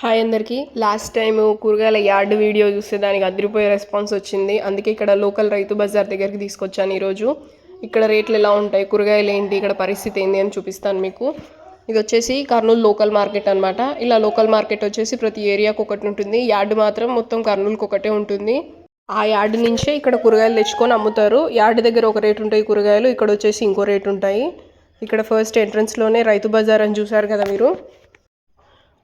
Hi అందరికీ. Last time కూరగాయల yard video చూస్తే దానికి అదిరిపోయే రెస్పాన్స్ వచ్చింది. అందుకే ఇక్కడ లోకల్ రైతు బజార్ దగ్గరికి తీసుకొచ్చాను ఈరోజు. ఇక్కడ రేట్లు ఎలా ఉంటాయి? కూరగాయలు ఏంటి? ఇక్కడ పరిస్థితి ఏంటి అని చూపిస్తాను మీకు. ఇది వచ్చేసి కర్నూలు లోకల్ మార్కెట్ అనమాట ఇలా లోకల్ మార్కెట్ వచ్చేసి ప్రతి ఏరియాకు ఒకటి ఉంటుంది. యార్డ్ మాత్రం మొత్తం కర్నూలుకి ఒకటే ఉంటుంది. ఆ యార్డ్ నుంచే ఇక్కడ కూరగాయలు తెచ్చుకొని అమ్ముతారు. యార్డ్ దగ్గర ఒక రేటు ఉంటాయి కూరగాయలు. ఇక్కడ వచ్చేసి ఇంకో రేటు ఉంటాయి. ఇక్కడ ఫస్ట్ ఎంట్రన్స్లోనే రైతు బజార్ అని చూసారు కదా మీరు.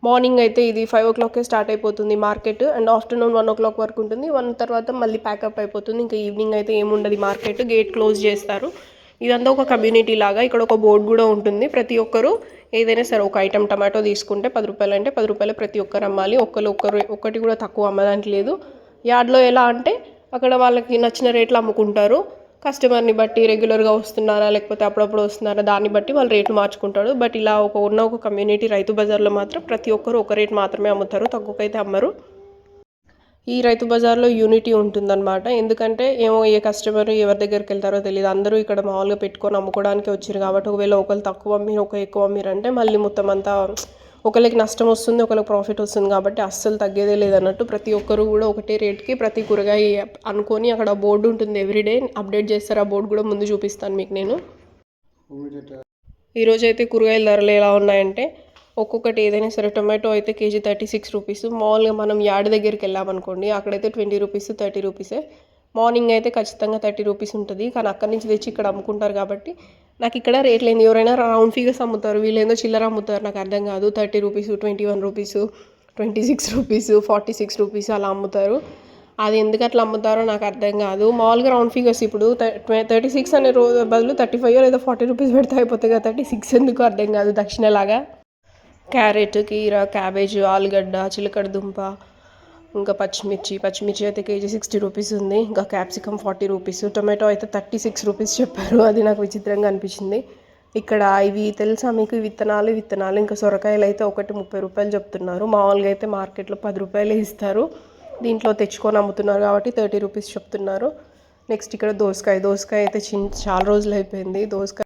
మార్నింగ్ అయితే ఇది ఫైవ్ ఓ క్లాక్కే స్టార్ట్ అయిపోతుంది market and afternoon one o'clock వరకు ఉంటుంది. వన్ తర్వాత మళ్ళీ ప్యాకప్ అయిపోతుంది. ఇంకా ఈవినింగ్ అయితే ఏముండదు మార్కెట్. గేట్ క్లోజ్ చేస్తారు. ఇదంతా ఒక కమ్యూనిటీ లాగా ఇక్కడ ఒక బోర్డు కూడా ఉంటుంది. ప్రతి ఒక్కరు ఏదైనా సరే ఒక ఐటమ్ టమాటో తీసుకుంటే పది రూపాయలు అంటే పది రూపాయలు ప్రతి ఒక్కరు అమ్మాలి. ఒక్కరు ఒక్కరు ఒక్కటి కూడా తక్కువ అమ్మడానికి లేదు. యార్డ్లో ఎలా అంటే అక్కడ వాళ్ళకి నచ్చిన రేట్లు అమ్ముకుంటారు. కస్టమర్ని బట్టి రెగ్యులర్గా వస్తున్నారా లేకపోతే అప్పుడప్పుడు వస్తున్నారా దాన్ని బట్టి వాళ్ళు రేట్లు మార్చుకుంటాడు. బట్ ఇలా ఒక ఉన్న ఒక కమ్యూనిటీ రైతు బజార్లో మాత్రం ప్రతి ఒక్కరు ఒక రేట్ మాత్రమే అమ్ముతారు తక్కువకైతే అమ్మరు. ఈ రైతు బజార్లో యూనిటీ ఉంటుందన్నమాట. ఎందుకంటే ఏమో ఏ కస్టమర్ ఎవరి దగ్గరికి వెళ్తారో తెలియదు అందరూ ఇక్కడ మామూలుగా పెట్టుకొని అమ్ముకోవడానికి వచ్చారు కాబట్టి ఒకవేళ ఒకరు తక్కువ మీరు ఒక ఎక్కువ మీరు అంటే మళ్ళీ మొత్తం అంతా ఒకరికి నష్టం వస్తుంది ఒకరికి ప్రాఫిట్ వస్తుంది కాబట్టి అస్సలు తగ్గేదే లేదన్నట్టు ప్రతి ఒక్కరు కూడా ఒకటే రేట్కి ప్రతి కూరగాయ అనుకొని అక్కడ బోర్డు ఉంటుంది ఎవ్రీడే. అప్డేట్ చేస్తారు ఆ బోర్డు కూడా ముందు చూపిస్తాను మీకు నేను. ఈరోజు అయితే కూరగాయల ధరలు ఎలా ఉన్నాయంటే ఒక్కొక్కటి ఏదైనా సరే టొమాటో అయితే కేజీ థర్టీ సిక్స్ రూపీస్ మామూలుగా మనం యార్డ్ దగ్గరికి వెళ్ళామనుకోండి అక్కడైతే ట్వంటీ రూపీస్ థర్టీ రూపీసే. మార్నింగ్ అయితే ఖచ్చితంగా థర్టీ రూపీస్ ఉంటుంది కానీ అక్కడి నుంచి తెచ్చి ఇక్కడ అమ్ముకుంటారు కాబట్టి నాకు ఇక్కడ రేట్లు ఏంది ఎవరైనా రౌండ్ ఫిగర్స్ అమ్ముతారు వీళ్ళేందో చిల్లర అమ్ముతారు నాకు అర్థం కాదు. Thirty rupees twenty one rupees twenty six rupees forty six rupees అలా అమ్ముతారు. అది ఎందుకు అట్లా అమ్ముతారో నాకు అర్థం కాదు. మామూలుగా రౌండ్ ఫిగర్స్ ఇప్పుడు థర్టీ సిక్స్ అనే రోజు బదులు థర్టీ ఫైవ్ లేదా ఫార్టీ రూపీస్ పెడితే అయిపోతుంది కదా థర్టీ సిక్స్ ఎందుకు అర్థం కాదు దక్షిణలాగా? క్యారెట్ కీర క్యాబేజ్ ఆలుగడ్డ చిలకడ దుంప ఇంకా పచ్చిమిర్చి పచ్చిమిర్చి అయితే కేజీ సిక్స్టీ రూపీస్ ఉంది. ఇంకా క్యాప్సికమ్ ఫార్టీ రూపీస్ టొమాటో అయితే థర్టీ సిక్స్ రూపీస్ చెప్పారు. అది నాకు విచిత్రంగా అనిపించింది. ఇక్కడ ఇవి తెలుసా మీకు? విత్తనాలు విత్తనాలు. ఇంకా సొరకాయలు అయితే ఒకటి ముప్పై రూపాయలు చెప్తున్నారు. మామూలుగా అయితే మార్కెట్లో పది రూపాయలు ఇస్తారు. దీంట్లో తెచ్చుకొని అమ్ముతున్నారు కాబట్టి థర్టీ రూపీస్ చెప్తున్నారు. నెక్స్ట్ ఇక్కడ దోసకాయ. దోసకాయ అయితే చిన్న చాలా రోజులు అయిపోయింది. దోసకాయ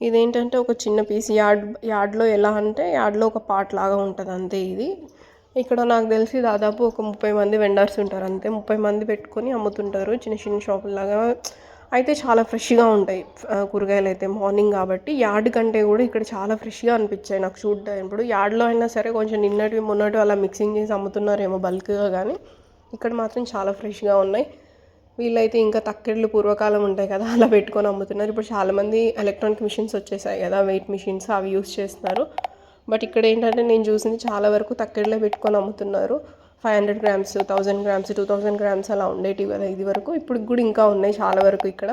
ఇదేంటంటే ఒక చిన్న పీస్ యార్డ్ యార్డ్లో ఎలా అంటే యార్డ్లో ఒక పార్ట్ లాగా ఉంటుంది అంతే ఇది. ఇక్కడ నాకు తెలిసి దాదాపు ఒక ముప్పై మంది వెండర్స్ ఉంటారు అంతే. ముప్పై మంది పెట్టుకొని అమ్ముతుంటారు చిన్న చిన్న షాపుల్లాగా. అయితే చాలా ఫ్రెష్గా ఉంటాయి కూరగాయలు అయితే మార్నింగ్ కాబట్టి. యార్డ్ కంటే కూడా ఇక్కడ చాలా ఫ్రెష్గా అనిపించాయి నాకు చూడటం ఇప్పుడు యార్డ్లో అయినా సరే కొంచెం నిన్నటివి మొన్నటివి అలా మిక్సింగ్ చేసి అమ్ముతున్నారేమో బల్క్గా కానీ ఇక్కడ మాత్రం చాలా ఫ్రెష్గా ఉన్నాయి. వీళ్ళైతే ఇంకా తక్కెళ్ళు పూర్వకాలం ఉంటాయి కదా అలా పెట్టుకొని అమ్ముతున్నారు. ఇప్పుడు చాలామంది ఎలక్ట్రానిక్ మిషన్స్ వచ్చేసాయి కదా వెయిట్ మిషన్స్ అవి యూస్ చేస్తున్నారు. బట్ ఇక్కడ ఏంటంటే నేను చూసింది చాలా వరకు తక్కెళ్ళే పెట్టుకొని అమ్ముతున్నారు. Five hundred grams thousand grams two thousand grams అలా ఉండేటివి కదా ఇది వరకు. ఇప్పుడు కూడా ఇంకా ఉన్నాయి చాలా వరకు ఇక్కడ.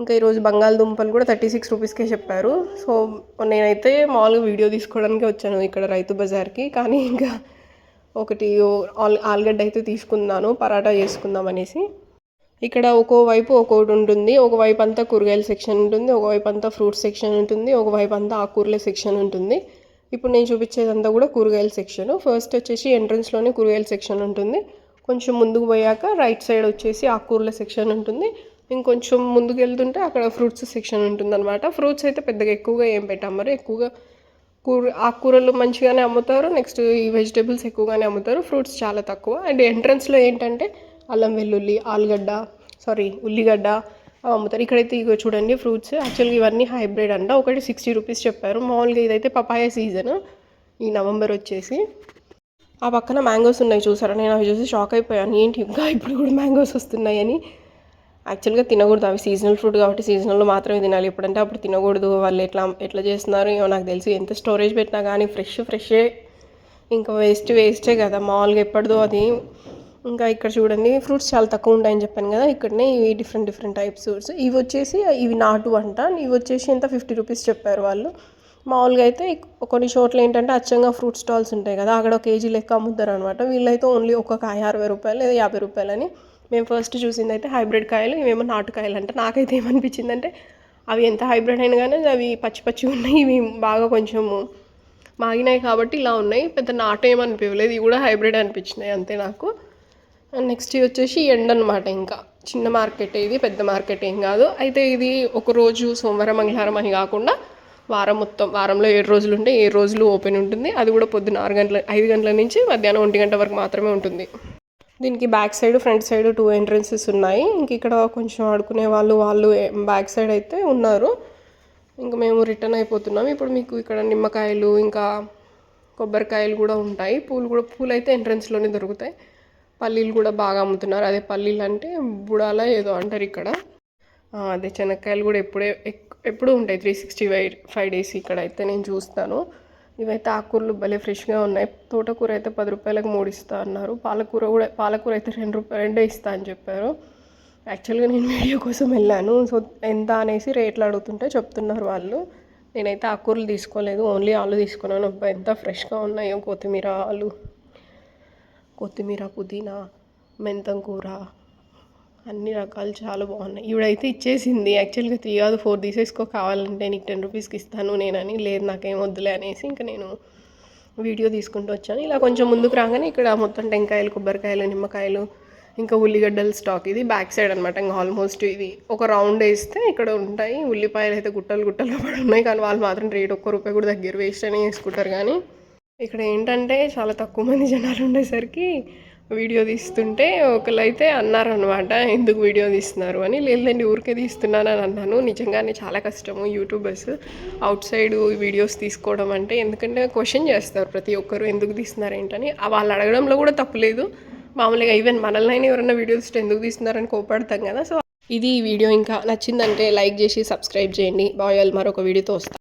ఇంకా ఈరోజు బంగాళదుంపలు కూడా థర్టీ సిక్స్ రూపీస్కే చెప్పారు. సో నేనైతే మామూలుగా వీడియో తీసుకోవడానికి వచ్చాను ఇక్కడ రైతు బజార్కి. కానీ ఇంకా ఒకటి ఆల్ ఆలుగడ్డ అయితే తీసుకున్నాను పరాటా చేసుకుందాం అనేసి. ఇక్కడ ఒక్కో వైపు ఒక్కొక్కటి ఉంటుంది ఒకవైపు అంతా కూరగాయల సెక్షన్ ఉంటుంది ఒకవైపు అంతా ఫ్రూట్ సెక్షన్ ఉంటుంది ఒకవైపు అంతా ఆకుకూరల సెక్షన్ ఉంటుంది. ఇప్పుడు నేను చూపించేదంతా కూడా కూరగాయల సెక్షన్ ఫస్ట్ వచ్చేసి ఎంట్రన్స్లోనే కూరగాయల సెక్షన్ ఉంటుంది. కొంచెం ముందుకు పోయాక రైట్ సైడ్ వచ్చేసి ఆకుకూరల సెక్షన్ ఉంటుంది. ఇంకొంచెం ముందుకు వెళ్తుంటే అక్కడ ఫ్రూట్స్ సెక్షన్ ఉంటుంది అనమాట ఫ్రూట్స్ అయితే పెద్దగా ఎక్కువగా ఏం పెట్టామరు ఎక్కువగా కూర ఆకుకూరలు మంచిగానే అమ్ముతారు. నెక్స్ట్ ఈ వెజిటేబుల్స్ ఎక్కువగానే అమ్ముతారు. ఫ్రూట్స్ చాలా తక్కువ. అండ్ ఎంట్రన్స్లో ఏంటంటే అల్లం వెల్లుల్లి ఆలుగడ్డ సారీ ఉల్లిగడ్డ అమ్ముతారు ఇక్కడైతే ఇగో చూడండి ఫ్రూట్స్. యాక్చువల్గా ఇవన్నీ హైబ్రిడ్ అంట. ఒకటి సిక్స్టీ రూపీస్ చెప్పారు. మామూలుగా ఇదైతే పపాయ సీజన్. ఈ నవంబర్ వచ్చేసి. ఆ పక్కన మ్యాంగోస్ ఉన్నాయి చూసారా? నేను అవి చూసి షాక్ అయిపోయాను. ఏంటి ఇంకా ఇప్పుడు కూడా మ్యాంగోస్ వస్తున్నాయని. యాక్చువల్గా తినకూడదు. అవి సీజనల్ ఫ్రూట్ కాబట్టి సీజనల్లో మాత్రమే తినాలి. ఎప్పుడంటే అప్పుడు తినకూడదు. వాళ్ళు ఎట్లా ఎట్లా చేస్తున్నారు ఏమో నాకు తెలిసి. ఎంత స్టోరేజ్ పెట్టినా కానీ ఫ్రెష్ ఫ్రెషే ఇంకా వేస్ట్ వేస్టే కదా. మామూలుగా ఎప్పటిదో అది ఇంకా ఇక్కడ చూడండి ఫ్రూట్స్ చాలా తక్కువ ఉంటాయని చెప్పాను కదా ఇక్కడనే ఇవి డిఫరెంట్ డిఫరెంట్ టైప్స్ ఫ్రూట్స్ ఇవి వచ్చేసి ఇవి నాటు అంట ఇవి వచ్చేసి ఎంత? ఫిఫ్టీ రూపీస్ చెప్పారు వాళ్ళు. మామూలుగా అయితే కొన్ని చోట్ల ఏంటంటే అచ్చంగా ఫ్రూట్ స్టాల్స్ ఉంటాయి కదా అక్కడ ఒక కేజీ లెక్క అమ్ముతారు అనమాట వీళ్ళైతే ఓన్లీ ఒక కాయ అరవై రూపాయలు లేదా యాభై రూపాయలని మేము ఫస్ట్ చూసింది అయితే హైబ్రిడ్ కాయలు ఇవేమో నాటు కాయలు అంట నాకైతే ఏమనిపించిందంటే అవి ఎంత హైబ్రిడ్ అయినా కానీ అవి పచ్చి పచ్చి ఉన్నాయి ఇవి బాగా కొంచెము మాగినాయి కాబట్టి ఇలా ఉన్నాయి. పెద్ద నాటు అనిపించలేదు ఇవి కూడా హైబ్రిడ్ అనిపించినాయి అంతే నాకు. నెక్స్ట్ వచ్చేసి ఎండ్ అనమాట ఇంకా. చిన్న మార్కెట్ ఇది పెద్ద మార్కెట్ ఏం కాదు. అయితే ఇది ఒకరోజు సోమవారం మంగళవారం అని కాకుండా వారం మొత్తం వారంలో ఏడు రోజులు ఉంటే ఏ రోజులు ఓపెన్ ఉంటుంది. అది కూడా పొద్దున్న ఆరు గంటల ఐదు గంటల నుంచి మధ్యాహ్నం ఒంటి గంట వరకు మాత్రమే ఉంటుంది. దీనికి back side front side two entrances ఉన్నాయి. ఇంక ఇక్కడ కొంచెం ఆడుకునే వాళ్ళు వాళ్ళు బ్యాక్ సైడ్ అయితే ఉన్నారు. ఇంకా మేము రిటర్న్ అయిపోతున్నాం. ఇప్పుడు మీకు ఇక్కడ నిమ్మకాయలు ఇంకా కొబ్బరికాయలు కూడా ఉంటాయి. పూలు కూడా పూలు అయితే ఎంట్రన్స్లోనే దొరుకుతాయి. పల్లీలు కూడా బాగా అమ్ముతున్నారు. అదే పల్లీలు అంటే బుడాల ఏదో అంటారు ఇక్కడ. అదే శనక్కాయలు కూడా ఎప్పుడే ఎప్పుడూ ఉంటాయి. Three sixty five five days ఇక్కడ అయితే నేను చూస్తాను. ఇవైతే ఆకుకూరలు భలే ఫ్రెష్గా ఉన్నాయి. తోటకూర అయితే పది రూపాయలకు మూడు ఇస్తా అన్నారు. పాలకూర కూడా పాలకూర అయితే రెండు రూపాయలు రెండే ఇస్తా అని చెప్పారు. యాక్చువల్గా నేను వీడియో కోసం వెళ్ళాను. సో ఎంత అనేసి రేట్లు అడుగుతుంటే చెప్తున్నారు వాళ్ళు. నేనైతే ఆకుకూరలు తీసుకోలేదు. ఓన్లీ ఆలు తీసుకున్నాను. ఎంత ఫ్రెష్గా ఉన్నాయో కొత్తిమీర ఆలు. కొత్తిమీర పుదీనా మెంతం కూర అన్ని రకాలు చాలా బాగున్నాయి. ఇవిడైతే ఇచ్చేసింది. యాక్చువల్గా త్రీ కాదు ఫోర్ తీసేసుకో కావాలంటే నీకు టెన్ రూపీస్కి ఇస్తాను నేనని. లేదు నాకేం వద్దులే అనేసి ఇంకా నేను వీడియో తీసుకుంటూ వచ్చాను. ఇలా కొంచెం ముందుకు రాగానే ఇక్కడ మొత్తం టెంకాయలు కొబ్బరికాయలు నిమ్మకాయలు ఇంకా ఉల్లిగడ్డల స్టాక్ ఇది బ్యాక్ సైడ్ అనమాట ఇంకా ఆల్మోస్ట్ ఇది ఒక రౌండ్ వేస్తే ఇక్కడ ఉంటాయి. ఉల్లిపాయలు అయితే గుట్టలు గుట్టలు పడి ఉన్నాయి. కానీ వాళ్ళు మాత్రం రేట్ ఒక్క రూపాయి కూడా దగ్గర వేస్ట్ అని వేసుకుంటారు కానీ ఇక్కడ ఏంటంటే చాలా తక్కువ మంది జనాలు ఉండేసరికి వీడియో తీస్తుంటే ఒకళ్ళైతే అన్నారనమాట ఎందుకు వీడియో తీస్తున్నారు? అని. లేదండి ఊరికే తీస్తున్నాను అని అన్నాను. నిజంగానే చాలా కష్టము యూట్యూబర్స్ అవుట్ సైడ్ వీడియోస్ తీసుకోవడం అంటే. ఎందుకంటే క్వశ్చన్ చేస్తారు ప్రతి ఒక్కరు ఎందుకు తీస్తున్నారు ఏంటని? వాళ్ళు అడగడంలో కూడా తప్పులేదు మామూలుగా ఈవెన్ మనల్ని ఎవరైనా వీడియోస్ ఇస్తే ఎందుకు తీస్తున్నారని కోపడతాం కదా. సో ఇది ఈ వీడియో. ఇంకా నచ్చిందంటే లైక్ చేసి సబ్స్క్రైబ్ చేయండి. బాయ్ మరొక వీడియోతో వస్తాను